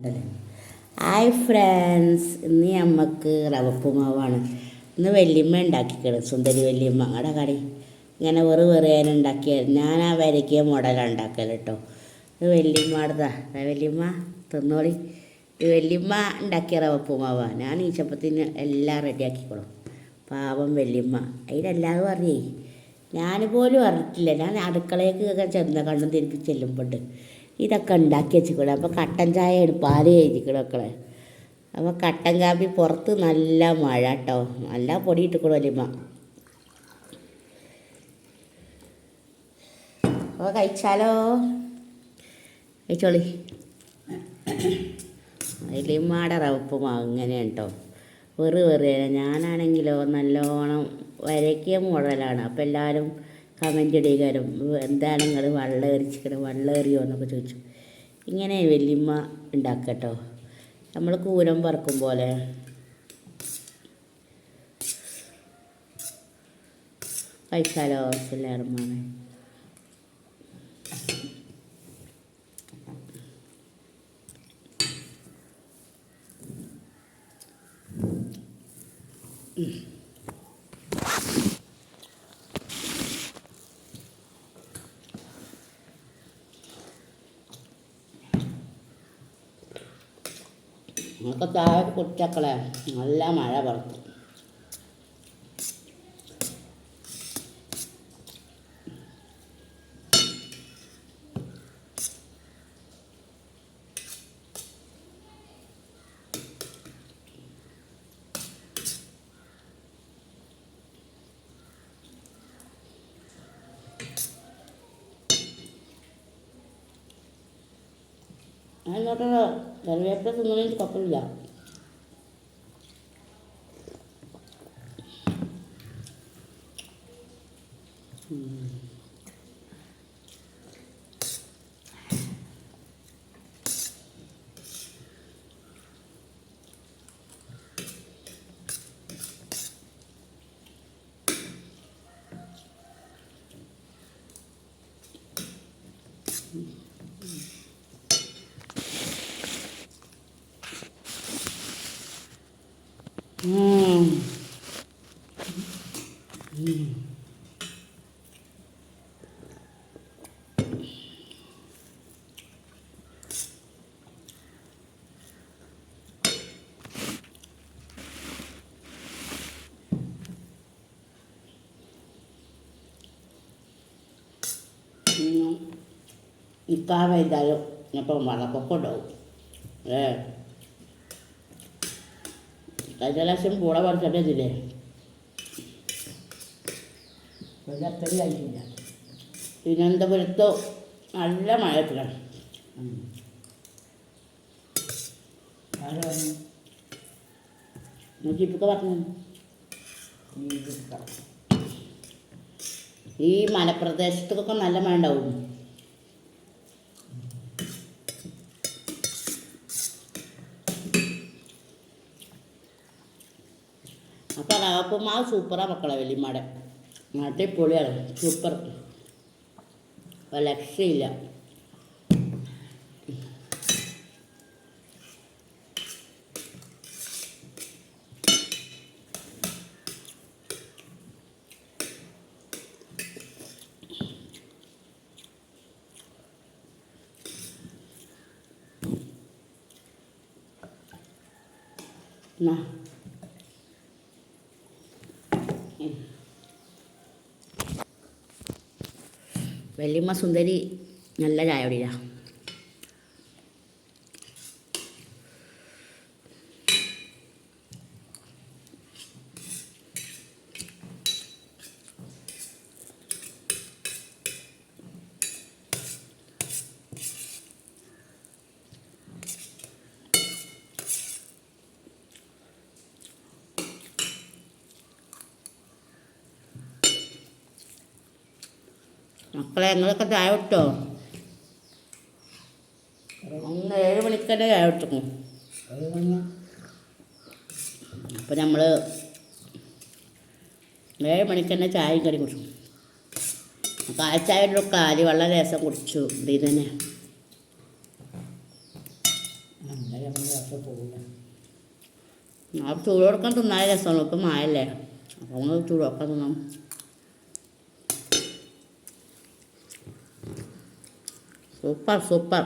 Hi friends ഇന്ന് നമുക്ക് റവപ്പുമാവാണ്. ഇന്ന് വല്യമ്മ ഉണ്ടാക്കിക്കണം സുന്ദരി വല്യമ്മ. അങ്ങടെ കടി ഇങ്ങനെ വെറു വെറുതെ ഉണ്ടാക്കിയ ഞാൻ ആ വരയ്ക്കിയ മോഡലാണ് ഉണ്ടാക്കൽ കേട്ടോ ഇത് വല്യമ്മ അടുത്താ വല്യമ്മ തിന്നോളി. ഇത് വല്യമ്മ ഉണ്ടാക്കിയ റവപ്പുമാവാ. ഞാൻ ഈശപ്പത്തിന് എല്ലാം റെഡിയാക്കിക്കോളും പാവം വല്യമ്മ. അതിലെല്ലാവരും അറിയേ. ഞാൻ പോലും അറിഞ്ഞിട്ടില്ല. ഞാൻ അടുക്കളയൊക്കെ ചെന്ന കണ്ണും തിരിപ്പി ചെല്ലുമ്പോണ്ട്. ഇതൊക്കെ ഉണ്ടാക്കി വെച്ചിക്കൂടെ അപ്പോൾ കട്ടൻ ചായയാണ് പാൽ കഴിച്ചിക്കണ മക്കളെ. അപ്പോൾ കട്ടൻ കാപ്പി പുറത്ത് നല്ല മഴ കേട്ടോ നല്ല പൊടി ഇട്ടിക്കണു വലിയമ്മ. അപ്പോൾ കഴിച്ചാലോ? കഴിച്ചോളി. വലിയമ്മയുടെ റവപ്പും അങ്ങനെയാണ് കേട്ടോ വെറു വെറുതെ ഞാനാണെങ്കിലോ നല്ലോണം വരയ്ക്കിയ മോഡലാണ്. അപ്പോൾ എല്ലാവരും കമന്റ് ഇടുകയും എന്താണ് നിങ്ങൾ വെള്ളം എറിച്ചിക്കണം വെള്ളം എറിയോ എന്നൊക്കെ ചോദിച്ചു. ഇങ്ങനെ വെല്ലിമ്മ ഉണ്ടാക്കട്ടോ നമ്മൾ കൂരം പറക്കും പോലെ. കഴിച്ചാലോ എല്ലാവരുമാണ് നമുക്ക് താഴെ കുട്ടിക്കളെ നല്ല മഴ പുറത്ത്. അതിനോട്ട് കറിവേപ്പില തിന്നതിന് കുഴപ്പമില്ല ഉം. ഉം. ഇക്കാവ വൈകുന്നേരം ഇപ്പം വെള്ളപ്പൊക്കം ഉണ്ടാവും ഏ കഴിഞ്ഞ പ്രാവശ്യം കൂടെ കഴിക്കില്ല തിരുവനന്തപുരത്ത് നല്ല മഴ പറഞ്ഞു നൂറ്റിപ്പൊക്കെ പറഞ്ഞു. ഈ മലപ്രദേശത്തൊക്കെ നല്ല മഴ ഉണ്ടാവും അപ്പോൾ ആ സൂപ്പറാണ് മക്കളെ വലിയമ്മയുടെ പൊളിയാണ് സൂപ്പർ. ഒരു രക്ഷയില്ല വല്യമ്മ സുന്ദരി നല്ല ചായ കുടിയാ മക്കളെ നിങ്ങളൊക്കെ ചായ വിട്ടോ ഒന്ന് ഏഴ് മണിക്കല്ലേ ചായ വിട്ടു അപ്പം നമ്മൾ ഏഴ് മണിക്ക് തന്നെ ചായയും കറി കുടിച്ചു. കാൽച്ചായ കാലി വെള്ളം രസം കുടിച്ചു ഇവിടെ തന്നെ. ആ ചൂട് കൊടുക്കാൻ തിന്നാൻ രസമാണ് ഇപ്പം മായല്ലേ അപ്പം ചൂട് കൊടുക്കാൻ തിന്നാം സൂപ്പർ സൂപ്പർ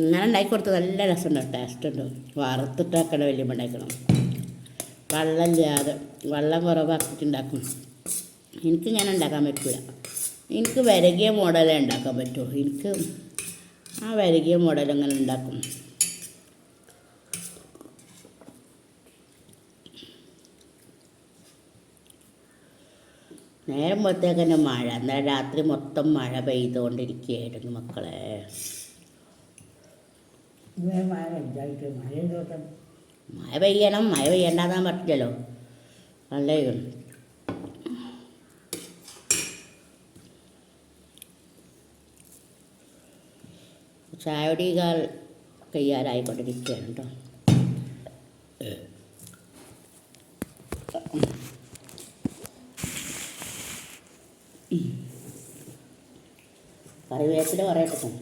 ഇങ്ങനെ ഉണ്ടാക്കി കൊടുത്തത് നല്ല രസമുണ്ട് ടേസ്റ്റ് ഉണ്ട്. വറുത്തിട്ടാക്കണ വലിയ ഉണ്ടാക്കണം വെള്ളമില്ലാതെ വെള്ളം കുറവാക്കിയിട്ട് ഉണ്ടാക്കും. എനിക്ക് ഞാൻ ഉണ്ടാക്കാൻ പറ്റില്ല എനിക്ക് വരകിയ മോഡലേ ഉണ്ടാക്കാൻ പറ്റുള്ളൂ എനിക്ക് ആ വരകിയ മോഡൽ അങ്ങനെ ഉണ്ടാക്കും. നേരം പോലത്തേക്കന്നെ മഴ എന്നാൽ രാത്രി മൊത്തം മഴ പെയ്തുകൊണ്ടിരിക്കുകയായിരുന്നു മക്കളെ. മഴ പെയ്യണം മഴ പെയ്യണ്ടാകാൻ പറ്റില്ലല്ലോ നല്ല ചായടികൾ കയ്യാറായിക്കൊണ്ടിരിക്കുകയാണ് കേട്ടോ. കറിവേപ്പില പറയട്ടെ ബുധനാഴ്ച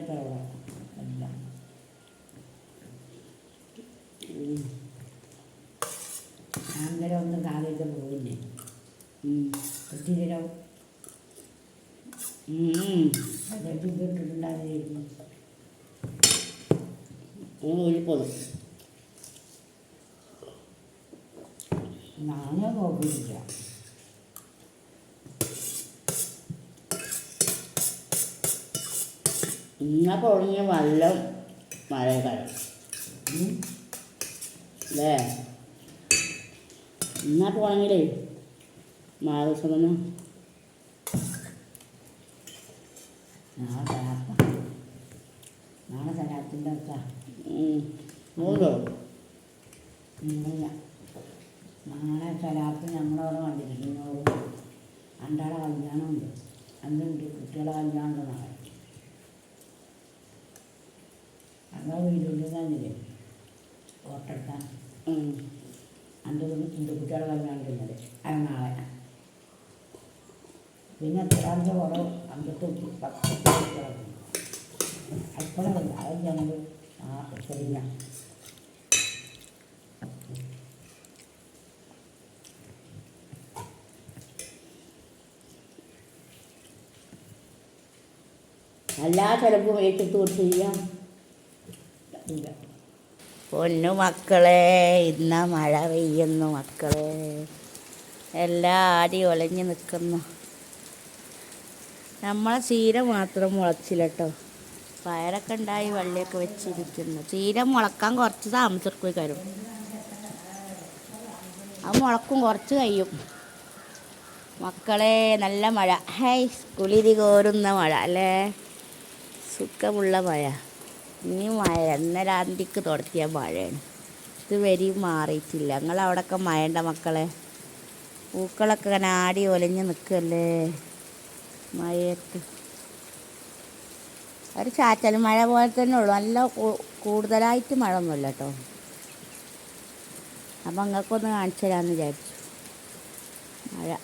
തവണ എല്ലാം. ഉം. ഒന്നും കാലിട്ട് പോയില്ലേ? ഉം. ഒത്തിരി ഉം. അതൊക്കെ നാളെ നോക്കിയില്ല ഇങ്ങനെ നല്ല മഴ മഴക്കാലം അല്ലേ? എന്നാ പോണെങ്കിലേ മഴ ദിവസം നാളെ നാളെ തരാത്തിന്റെ അടുത്ത. മൂന്നോ നിങ്ങളില്ല നാളെ തരാത്ത് ഞങ്ങളവിടെ കണ്ടിരിക്കുന്നു. അണ്ടാടെ കല്യാണമുണ്ട്. അന്നുണ്ട് കുട്ടികളെ കല്യാണമുണ്ട് നാളെ. ഞങ്ങളെ വീടുണ്ട് തന്നില്ലേ ഓട്ടെടുക്കാൻ എന്റെ കുട്ടികളെ കല്യാണം ഉള്ളത് അത് നാളെ. പിന്നെ എത്രാമത്തെ കുറവ് അമ്പത്തി പത്ത് കുട്ടികളൊക്കെ അപ്പോഴല്ല അത് ഞങ്ങൾ ആ ശരിയാ എല്ലാ ചിലപ്പോൾ ഏറ്റെടുത്ത് കൊടുത്ത് ചെയ്യാം ഇല്ല. പൊന്നു മക്കളെ ഇന്ന മഴ പെയ്യുന്നു മക്കളെ. എല്ലാ ആടി ഒലഞ്ഞു നിൽക്കുന്നു. നമ്മളെ ചീര മാത്രം മുളച്ചില്ല കേട്ടോ പയറൊക്കെ ഉണ്ടായി വള്ളിയൊക്കെ വെച്ചിരിക്കുന്നു. ചീര മുളക്കാൻ കുറച്ച് താമസിക്കും കരും അത് മുളക്കും കുറച്ച് കഴിയും. മക്കളെ നല്ല മഴ. ഹൈ കുളിരി കോരുന്ന മഴ അല്ലേ? സുഖമുള്ള മഴ. ഇനി മഴ ഇന്നരാന്തിക്ക് തുടത്തിയ മഴയാണ്. ഇത് വരി മാറിയിട്ടില്ല. നിങ്ങൾ അവിടെയൊക്കെ മഴണ്ട മക്കളെ? പൂക്കളൊക്കെ ഇങ്ങനെ ആടി ഒലഞ്ഞ് നിൽക്കല്ലേ? മഴയത്ത്. ഒരു ചാറ്റൽ മഴ പോലെ തന്നെ ഉള്ളൂ. നല്ല കൂടുതലായിട്ട് മഴ ഒന്നുമില്ല കേട്ടോ. അപ്പം നിങ്ങൾക്കൊന്ന് കാണിച്ചു തരാമെന്ന് വിചാരിച്ചു. മഴ.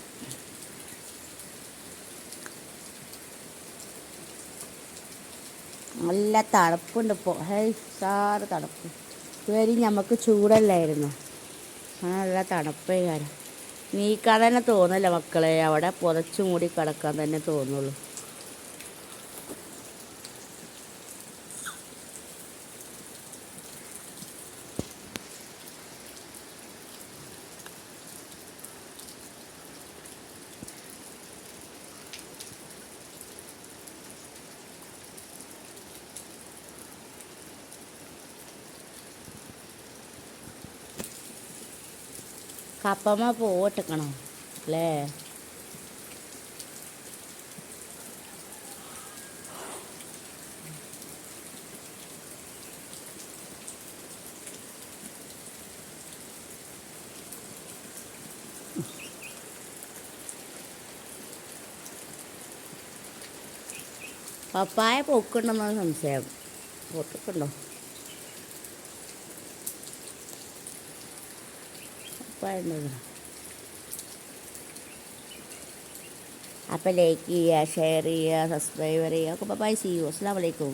നല്ല തണുപ്പുണ്ട് ഇപ്പോൾ ഹേയ് സാറ് തണുപ്പ്. ഇതുവരെ നമുക്ക് ചൂടല്ലായിരുന്നു. നല്ല തണുപ്പേ കാര്യം നീക്കാൻ തന്നെ തോന്നില്ല മക്കളെ. അവിടെ പുതച്ചു മൂടി കിടക്കാൻ തന്നെ തോന്നുള്ളൂ. കപ്പമ്മ പോട്ടിക്കണം അല്ലേ? പപ്പായ പൊക്കുണ്ടെന്നാണ് സംശയം. പൊട്ടിക്കുണ്ടോ ഉണ്ടോ അപ്പോൾ ലൈക്ക് ചെയ്യുക ഷെയർ ചെയ്യുക സബ്സ്ക്രൈബ് ചെയ്യുക അപ്പോൾ ബൈ സി യു അസ്സാം വലൈക്കും